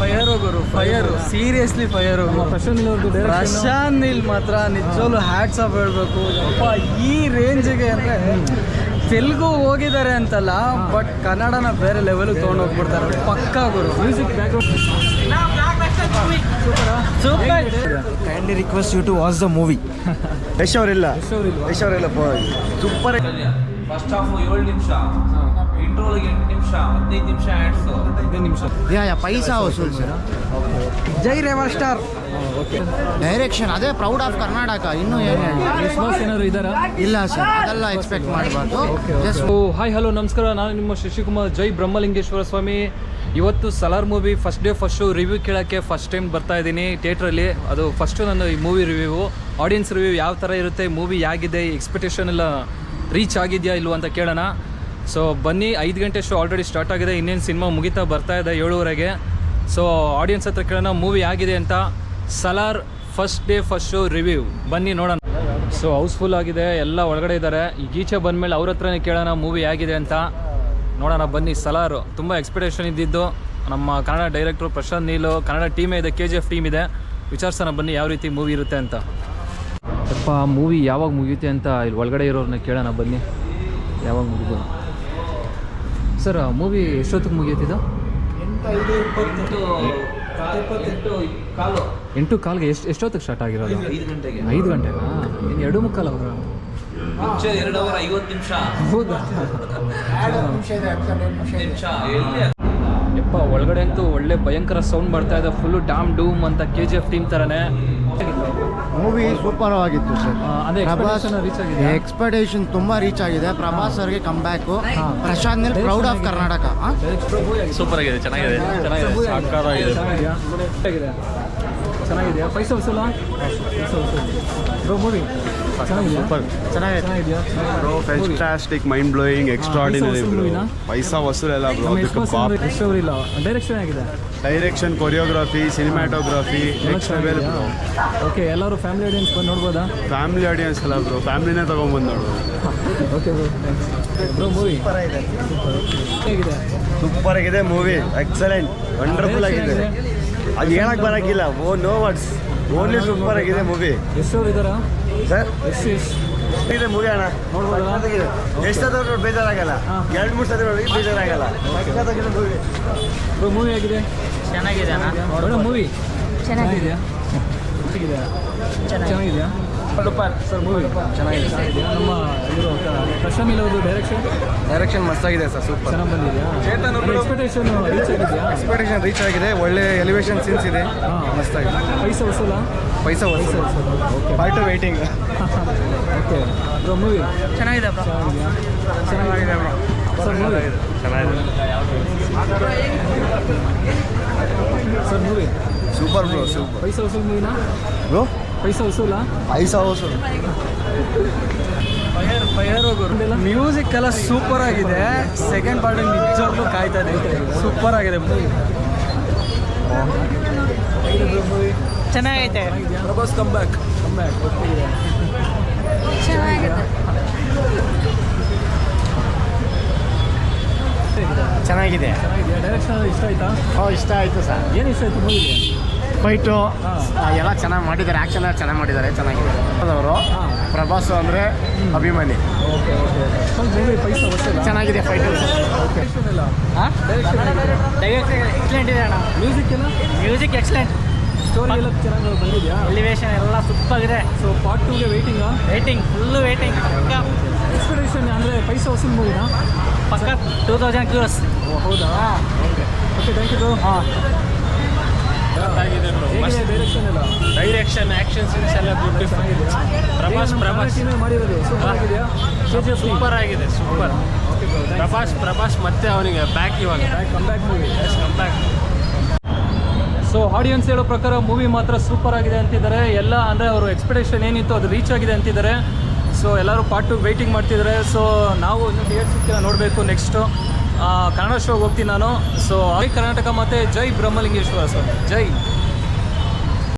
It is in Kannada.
ಫೈರ್ ಹೋಗೋರು ಫೈರ್ ಸೀರಿಯಸ್ಲಿ ಫೈರ್ ಹೋಗೋರು. ಪ್ರಶಾಂತ್ ನೀಲ್ ಮಾತ್ರ ನಿಜವಾಗ್ಲೂ ಹ್ಯಾಟ್ಸ್ ಆಫ್ ಹೇಳ್ಬೇಕು. ಅಪ್ಪ ಈ ರೇಂಜ್ಗೆ ಅಂದರೆ ತೆಲುಗು ಹೋಗಿದ್ದಾರೆ ಅಂತಲ್ಲ ಬಟ್ ಕನ್ನಡನ ಬೇರೆ ಲೆವೆಲ್ ತಗೊಂಡು ಹೋಗ್ಬಿಡ್ತಾರೆ. ಪಕ್ಕಾ ಗುರು. Music background super? Kindly request you to watch the movie Yash ಅವರಿಲ್ಲ. Yash ಅವರಿಲ್ಲ. ಸೂಪರ್. ಫಸ್ಟ್ ಹಾಫ್ ಏಳು ನಿಮಿಷ. ಇಂಟ್ರೋಲ್ಗೆ ನಿಮಿಷ ಹದಿನೈದು ನಿಮಿಷ ಆ್ಯಡ್ಸು ಹದಿನೈದು ನಿಮಿಷ ಯಾ ಯಾ ಪೈಸಾ ವಸೂಲ್ ಸರ್ ಜೈ ರೇವರ್ ಸ್ಟಾರ್. ಓಕೆ ಡೈರೆಕ್ಷನ್ ಅದೇ ಪ್ರೌಡ್ ಆಫ್ ಕರ್ನಾಟಕ ಇನ್ನೂ ಏನು ಏನಾದ್ರು ಇದ್ದಾರಾ ಇಲ್ಲ ಸರ್ ಅದೆಲ್ಲ ಎಕ್ಸ್ಪೆಕ್ಟ್ ಮಾಡಬಾರ್ದು. ಜಸ್ಟ್ ಹಾಯ್ ಹಲೋ ನಮಸ್ಕಾರ. ನಾನು ನಿಮ್ಮ ಶಶಿಕುಮಾರ್ ಜೈ ಬ್ರಹ್ಮಲಿಂಗೇಶ್ವರ ಸ್ವಾಮಿ. ಇವತ್ತು Salaar movie first day first review ಕೇಳೋಕ್ಕೆ ಫಸ್ಟ್ ಟೈಮ್ ಬರ್ತಾ ಇದ್ದೀನಿ. ಥಿಯೇಟ್ರಲ್ಲಿ ಅದು ಫಸ್ಟು ನನ್ನ ಈ ಮೂವಿ ರಿವ್ಯೂ ಆಡಿಯನ್ಸ್ ರಿವ್ಯೂ ಯಾವ ಥರ ಇರುತ್ತೆ ಮೂವಿ ಹೇಗಿದೆ ಎಕ್ಸ್ಪೆಕ್ಟೇಷನ್ ಎಲ್ಲ ರೀಚ್ ಆಗಿದೆಯಾ ಇಲ್ವ ಅಂತ ಕೇಳೋಣ. ಸೊ ಬನ್ನಿ, ಐದು ಗಂಟೆ ಶೋ ಆಲ್ರೆಡಿ ಸ್ಟಾರ್ಟ್ ಆಗಿದೆ. ಇನ್ನೇನು ಸಿನಿಮಾ ಮುಗಿತಾ ಬರ್ತಾ ಇದೆ ಏಳುವರೆಗೆ. ಸೊ ಆಡಿಯನ್ಸ್ ಹತ್ರ ಕೇಳೋಣ ಮೂವಿ ಆಗಿದೆ ಅಂತ. Salaar first day first show review ಬನ್ನಿ, ನೋಡೋಣ. ಸೊ ಹೌಸ್ಫುಲ್ ಆಗಿದೆ, ಎಲ್ಲ ಒಳಗಡೆ ಇದ್ದಾರೆ. ಈ ಈಚೆ ಬಂದಮೇಲೆ ಅವ್ರ ಹತ್ರನೇ ಕೇಳೋಣ ಮೂವಿ ಆಗಿದೆ ಅಂತ. ನೋಡೋಣ, ಬನ್ನಿ, ಸಲಾರು. ತುಂಬ ಎಕ್ಸ್ಪೆಕ್ಟೇಷನ್ ಇದ್ದಿದ್ದು. ನಮ್ಮ ಕನ್ನಡ ಡೈರೆಕ್ಟ್ರು ಪ್ರಶಾಂತ್ ನೀಲು, ಕನ್ನಡ ಟೀಮೇ ಇದೆ ಕೆ ಜಿ ಎಫ್ ಟೀಮ್ ಇದೆ. ವಿಚಾರಿಸೋಣ ಬನ್ನಿ, ಯಾವ ರೀತಿ ಮೂವಿ ಇರುತ್ತೆ ಅಂತ. ಅಪ್ಪ ಮೂವಿ ಯಾವಾಗ ಮುಗಿಯುತ್ತೆ ಅಂತ ಇಲ್ಲಿ ಒಳಗಡೆ ಇರೋರನ್ನ ಕೇಳೋಣ, ಬನ್ನಿ. ಯಾವಾಗ ಮುಗಿದು ಸರ್ ಮೂವಿ ಎಷ್ಟೊತ್ತಿಗೆ ಮುಗಿಯುತ್ತಿದ್ದು ಎಂಟು ಕಾಲು ಎಂಟು ಕಾಲ್ಗೆ ಎಷ್ಟು ಎಷ್ಟೊತ್ತಿಗೆ ಸ್ಟಾರ್ಟ್ ಆಗಿರೋದು? ಐದು ಗಂಟೆಗೆ? ಐದು ಗಂಟೆಗಾ ಇನ್ನು ಎರಡು ಮುಕ್ಕಾಲು ಅವರ? ಮುಂಚೆ ಎರಡು ಅವರ್ ಐವತ್ತು ನಿಮಿಷ. ಹೌದಾ? ನಿಮಿಷ ಎಲ್ಲಿ ಯಪ್ಪ ಒಳಗಡೆ ಅಂತೂ ಒಳ್ಳೆ ಭಯಂಕರ ಸೌಂಡ್ ಬರ್ತಾ ಇದೆ. ಫುಲ್ ಡಾಮ್ ಡೂಮ್ ಅಂತ ಕೆ ಜಿ ಎಫ್ ಟೀಮ್ ಥರನೇ ಮೂವಿ ಸೂಪರ್ ಆಗಿತ್ತು ಸರ್. ಎಕ್ಸ್ಪೆಕ್ಟೇಷನ್ ತುಂಬಾ ರೀಚ್ ಆಗಿದೆ. ಪ್ರಭಾಸ್ ಸರ್ಗೆ come back Prashanth Neel proud of Karnataka? Super ಆಗಿದೆ. ಚೆನ್ನಾಗಿದೆ ಚೆನ್ನಾಗಿದೆ. ಚೆನ್ನಾಗಿದೆ. ಪೈಸಾ ವಸೂಲ ವಸೂಲ್ ಬ್ರೋ ಮೂವಿ ಸೂಪರ್. ಚೆನ್ನಾಗಿದೆ. ಬ್ರೋ ಮೈಂಡ್ ಬ್ಲೋಯಿಂಗ್ ವಸೂಲ್ ಬ್ರೋ? ಪೈಸಾ ಬ್ರೋ ಯಶ್ ಅವರಿಲ್ಲ ಡೈರೆಕ್ಷನ್ ಆಗಿದೆ direction choreography cinematography next level okay ಎಲ್ಲರೂ ಫ್ಯಾಮಿಲಿ ಆಡಿಯನ್ಸ್ ಬಂದು ನೋಡ್ಬೋದಾ? ಫ್ಯಾಮಿಲಿ ಆಡಿಯನ್ಸ್ ಅಲ್ಲ ಬ್ರೋ ಫ್ಯಾಮಿಲಿನೇ ತೊಗೊಂಬಂದು ನೋಡು ಓಕೆ ಬ್ರೋ ಬ್ರೋ ಮೂವಿ ಹೇಗಿದೆ? ಸೂಪರ್ ಆಗಿದೆ ಮೂವಿ ಎಕ್ಸಲೆಂಟ್ ವಂಡರ್ಫುಲ್ ಆಗಿದೆ. ಅದು ಹೇಳಕ್ ಬರಕ್ಕಿಲ್ಲ oh no words only super ಆಗಿದೆ ಮೂವಿ ಎಷ್ಟು ಇದಾರ ಸರ್ ಎಷ್ಟು? ಇದೆ ಮೂವಿ ಅಣ್ಣ ನೋಡ್ಬೋದಾ? ಎಷ್ಟಾದ್ರೂ ಬೇಜಾರಾಗಲ್ಲ? ಎರಡು ಮೂರು ಸತಿ ನೋಡಿ ಬೇಜಾರಾಗಲ್ಲ. ಮೂವಿ ಮೂವಿ ಆಗಿದೆ ಚೆನ್ನಾಗಿದೆ. ಮೂವಿ ಚೆನ್ನಾಗಿದೆಯಾ? ಚೆನ್ನಾಗಿದೆಯಾ? ಚೆನ್ನಾಗಿದೆಯಾ? ಸರ್ ಮೂವಿ ಚೆನ್ನಾಗಿದೆ. ನಮ್ಮ ಇವರು ನೀಲ್ ಅವ್ರದ್ದು ಡೈರೆಕ್ಷನ್ ಡೈರೆಕ್ಷನ್ ಮಸ್ತಾಗಿದೆ ಸರ್ ಸೂಪರ್ ಚೆನ್ನಾಗಿ ಬಂದಿದೆಯಾ? ಎಕ್ಸ್ಪೆಕ್ಟೇಷನ್ ರೀಚ್ ಆಗಿದೆಯಾ? ಎಕ್ಸ್ಪೆಕ್ಟೇಷನ್ ರೀಚ್ ಆಗಿದೆ ಒಳ್ಳೆ ಎಲಿವೇಶನ್ ಸೀನ್ಸ್ ಇದೆ. ಹಾಂ. ಮಸ್ತಾಗಿದೆ ಪೈಸಾ ವಸೂಲ ಪೈಸಾ ವಸೂಲ okay part waiting okay bro movie ಚೆನ್ನಾಗಿದೆ ಚೆನ್ನಾಗಿದೆಯಾ? ಚೆನ್ನಾಗಿದೆ ಸರ್ ಮೂವಿ ಚೆನ್ನಾಗಿದೆ. Sir movie super bro super ಪೈಸಾ ವಸೂಲ್ ಮೂವಿನಾ ಬ್ರೋ? ಪೈಸಾ ವಸೂಲ? ಪೈಸಾ ವಸೂಲ್. ಫೈರ್ ಫೈರ್ ಗುರು ಮ್ಯೂಸಿಕ್ ಎಲ್ಲ ಸೂಪರ್ ಆಗಿದೆ. ಸೆಕೆಂಡ್ ಪಾರ್ಟ್ ನಿಜವಾಗ್ಲೂ ಕಾಯ್ತಾ ಇದೆ ಸೂಪರ್ ಆಗಿದೆ ಚೆನ್ನಾಗೈತೆ. Prabhas come back come back ಚೆನ್ನಾಗಿದೆ. ಚೆನ್ನಾಗಿದೆ ಡೈರೆಕ್ಷನ್ ಇಷ್ಟ ಆಯ್ತಾ? ಓ ಇಷ್ಟ ಆಯ್ತು ಸರ್. ಏನು ಇಷ್ಟ ಆಯ್ತು ಮೂವಿಗೆ ಫೈಟು ಹಾಂ. ಎಲ್ಲ ಚೆನ್ನಾಗಿ ಮಾಡಿದ್ದಾರೆ. ಆ್ಯಕ್ಷನ್ ಎಲ್ಲ ಚೆನ್ನಾಗಿ ಮಾಡಿದ್ದಾರೆ. ಚೆನ್ನಾಗಿದೆ. ಅವರು ಹಾಂ. ಪ್ರಭಾಸ್ ಅಂದರೆ ಅಭಿಮಾನಿ ಓಕೆ ಓಕೆ ಸ್ವಲ್ಪ ಮೂವಿ ಪೈಸಾ ವಸೂಲ ಚೆನ್ನಾಗಿದೆ ಫೈಟು ಓಕೆ ಇಲ್ಲ ಎಕ್ಸಲೆಂಟ್ ಇದೆ ಅಣ್ಣ. ಮ್ಯೂಸಿಕ್ ಮ್ಯೂಸಿಕ್ ಎಕ್ಸಲೆಂಟ್ ಸ್ಟೋರಿ ಎಲ್ಲ ಚೆನ್ನಾಗಿ ಬಂದಿದೆಯಾ? ಎಲಿವೇಶನ್ ಎಲ್ಲ super so part ಟೂಗೆ waiting waiting full waiting expectation ಅಂದರೆ ಪೈಸಾ ವಸೂಲ್ ಮೂವಿನ ಪಕ್ಕ ಟೂ ತೌಸಂಡ್ ಕ್ಯೂರ್ಸ್ ಓ ಹೌದಾ? ಓಕೆ ಓಕೆ ಥ್ಯಾಂಕ್ ಯು ಹಾಂ. ಡೈರೆಕ್ಷನ್ ಆಕ್ಷನ್ ಸೀನ್ಸ್ ಎಲ್ಲ? ಬ್ಯೂಟಿಫುಲ್ ಪ್ರಭಾಸ್ ಪ್ರಭಾಸ್ ಸೂಪರ್ ಆಗಿದೆ ಸೂಪರ್ ಪ್ರಭಾಸ್ ಪ್ರಭಾಸ್ ಮತ್ತೆ ಅವನಿಗೆ ಬ್ಯಾಕ್ ಇವಾಗ. ಸೊ ಆಡಿಯನ್ಸ್ ಹೇಳೋ ಪ್ರಕಾರ ಮೂವಿ ಮಾತ್ರ ಸೂಪರ್ ಆಗಿದೆ ಅಂತಿದ್ದಾರೆ. ಎಲ್ಲ ಅಂದರೆ ಅವರು ಎಕ್ಸ್ಪೆಕ್ಟೇಷನ್ ಏನಿತ್ತು ಅದು ರೀಚ್ ಆಗಿದೆ ಅಂತಿದ್ದಾರೆ. ಸೊ ಎಲ್ಲರೂ ಪಾರ್ಟ್ ಟು ವೆಯ್ಟಿಂಗ್ ಮಾಡ್ತಿದ್ದಾರೆ. ಸೊ ನಾವು ಇನ್ನು ಸಿಕ್ಕಿಲ್ಲ ನೋಡಬೇಕು ನೆಕ್ಸ್ಟು ಕನ್ನಡ ಶೋಗೆ ಹೋಗ್ತೀನಿ ನಾನು. ಸೊ ಹೈ ಕರ್ನಾಟಕ ಮತ್ತು ಜೈ ಬ್ರಹ್ಮಲಿಂಗೇಶ್ವರ ಸರ್. ಜೈ.